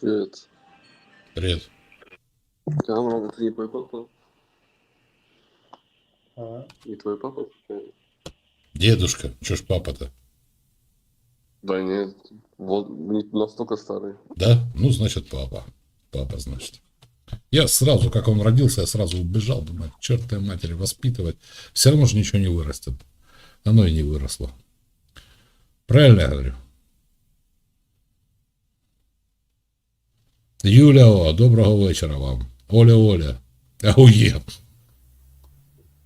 Привет. Привет. Камера, это не твой папа? Ага. Не твой папа? Дедушка. Чё ж папа-то? Да нет, вот не настолько старый. Да? Ну, значит, папа. Папа, значит. Я сразу, как он родился, я сразу убежал. Думаю, чертовой матери воспитывать. Все равно же ничего не вырастет. Оно и не выросло. Правильно я говорю? Юля, о, доброго вечора вам. Оля, Оля. Ауе.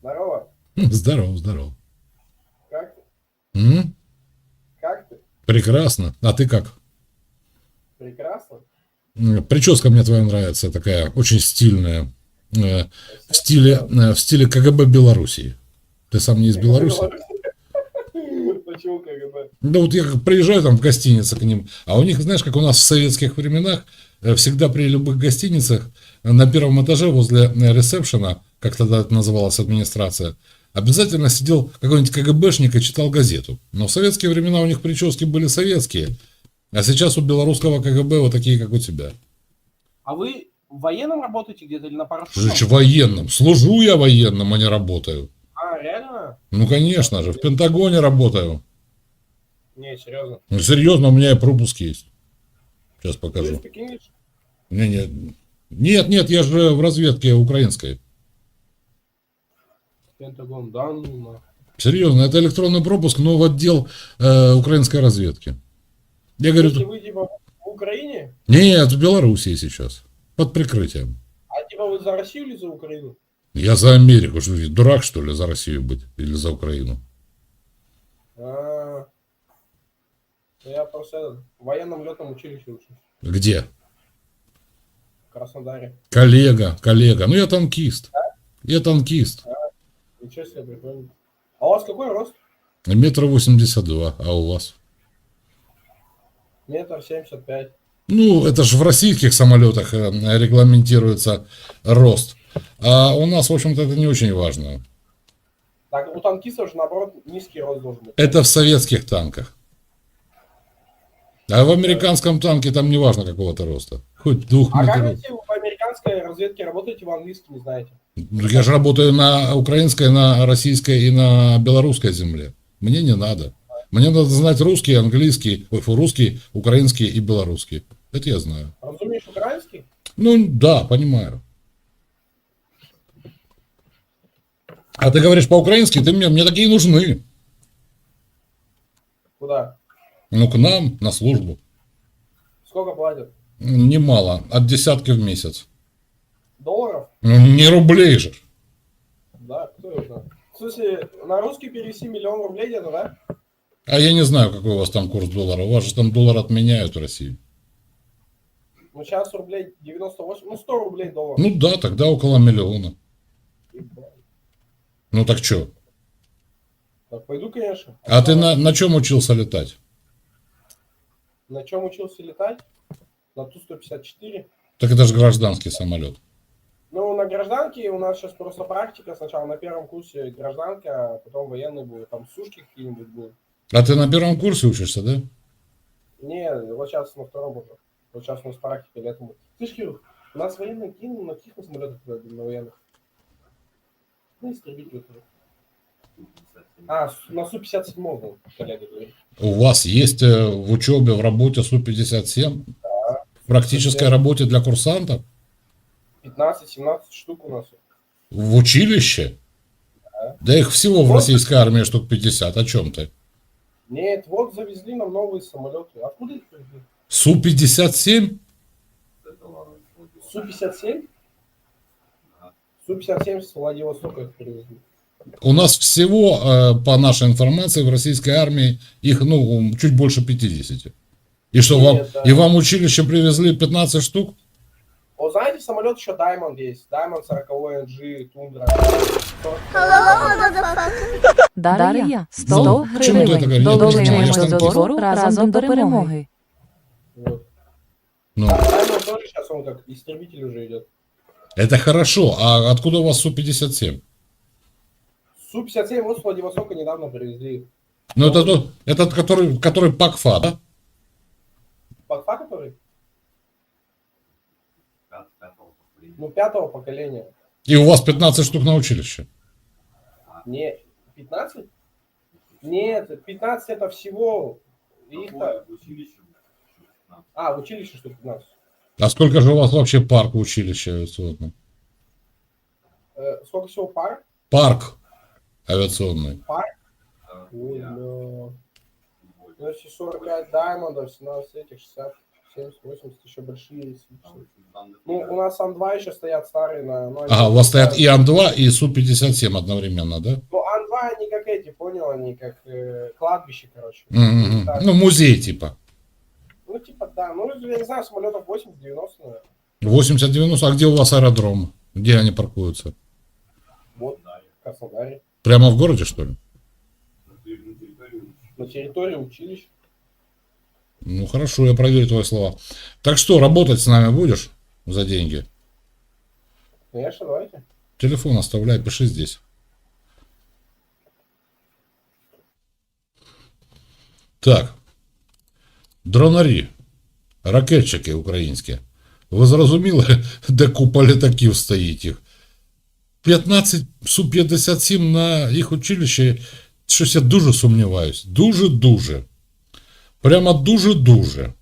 Здорово. Здорово, здорово. Как ты? М? Как ты? Прекрасно. А ты как? Прекрасно. Прическа мне твоя нравится, такая очень стильная. Э, В стиле, э, в стиле КГБ Белоруссии. Ты сам не из Беларуси? Почему КГБ? Да вот я приезжаю там в гостиницы к ним, а у них, знаешь, как у нас в советских временах, э, всегда при любых гостиницах э, на первом этаже возле э, ресепшена, как тогда это называлась администрация, обязательно сидел какой-нибудь КГБшник и читал газету. Но в советские времена у них прически были советские, а сейчас у белорусского КГБ вот такие, как у тебя. А вы в военном работаете где-то или на парашютах? Слушай, военным. Служу я военным, а не работаю. А, реально? Ну, конечно же, в Пентагоне работаю. Не, серьезно. Ну, серьезно, у меня и пропуск есть. Сейчас покажу. Не, не. Нет, нет, я же в разведке украинской. Пентагон, да, ну. Серьезно, это электронный пропуск, но в отдел э, украинской разведки. Я говорю, Если вы типа в Украине, нет, в Белоруссии сейчас. Под прикрытием. а типа вы за Россию или за Украину? Я за Америку, что дурак, что ли, за Россию быть? Или за Украину? А, я просто в военном летном училище учусь. Где? В Краснодаре. Коллега, коллега. Ну, я танкист. Я танкист. Ничего себе, прикольно. А у вас какой рост? Метр восемьдесят два, а у вас? Метр семьдесят пять. Ну, это же в российских самолетах э, регламентируется рост. А у нас, в общем-то, это не очень важно. Так, у танкистов же, наоборот, низкий рост должен быть. Это в советских танках. А в американском танке там не важно какого то роста. Хоть двух А как метров. если вы в американской разведке работаете, вы английский не знаете? Ну, Я же работаю на украинской, на российской и на белорусской земле. Мне не надо. Мне надо знать русский, английский, ой, фу, русский, украинский и белорусский. Это я знаю. Разумеешь украинский? Ну, да, понимаю. А ты говоришь по-украински, ты мне, мне такие нужны. Ну, к нам, на службу. Сколько платят? Немало, от десятки в месяц. Долларов? Ну, не рублей же. Да, кто знает. В смысле, на русский перевести миллион рублей где-то, да? А я не знаю, какой у вас там курс доллара. У вас же там доллар отменяют в России. Ну, сейчас рублей 98, ну, 100 рублей доллар. Ну да, тогда около миллиона. Ну так что? Так, пойду, конечно. А ты на, на чем учился летать? На чем учился летать? На Ту-154. Так это же гражданский самолет. Ну, на гражданке у нас сейчас просто практика. Сначала на первом курсе гражданка, а потом военный будет. Там сушки какие-нибудь будут. А ты на первом курсе учишься, да? Не, вот сейчас на втором уже. Вот сейчас у нас практика летом. Слышь, Кирилл, у нас военные кинул на каких мы самолетах на военных? На истребителях. А, на Су-57 был, коллега говорит. У вас есть э, в учебе, в работе Су-57? В практической работе для курсантов? 15-17 штук у нас. В училище? Да их всего в российской армии штук 50. О чем ты? Нет, вот завезли нам новые самолеты. Откуда их привезли? Су-57? Су-57? Су-57 с Владивостока их привезли. У нас всего, э, по нашей информации, в российской армии их, ну, чуть больше 50. И что, вам, Нет, да. и вам училище привезли 15 штук? О, знаете, самолет еще Diamond есть. Diamond 40 NG, Тундра. Дар'я, 100 Ну, чому ти така? гривень. Я Долучаємось до збору разом до перемоги. Вот. Ну, тоже сейчас он как истребитель уже идет. это хорошо. А откуда у вас Су-57? Су-57 вот с Владивостока недавно привезли. Ну, это тот, этот, который, который ПАКФА, да? Подфа который? Ну, пятого поколения. И у вас 15 штук на училище. Не 15? Нет, 15 это всего. Их-то... А, в училище что 15. А сколько же у вас вообще парк в училище авиационном? Э, сколько всего пар? Парк авиационный. Ой. Ну, если 45 даймондов, 17 этих, 60, 70, 80, еще большие есть. Ну, у нас Ан-2 еще стоят старые на... они Ага, у вас стоят и Ан-2, и Су-57 одновременно, да? Ну, Ан-2 они как эти, понял, они как э, кладбище, короче. Да. Ну, музей типа. Ну, типа, да. Ну, я не знаю, самолетов 80-90, наверное. 80-90, а где у вас аэродром? Где они паркуются? Вот, в Краснодаре. Прямо в городе, что ли? На территории училища. Ну, хорошо, я проверю твои слова. Так что, работать с нами будешь за деньги? Конечно, давайте. Телефон оставляй, пиши здесь. Так. Дронарі, ракетчики українські. Ви зрозуміли, де купа літаків стоїть їх? 15 Су-57 на їх училище, щось я дуже сумніваюсь. Дуже-дуже. Прямо дуже-дуже.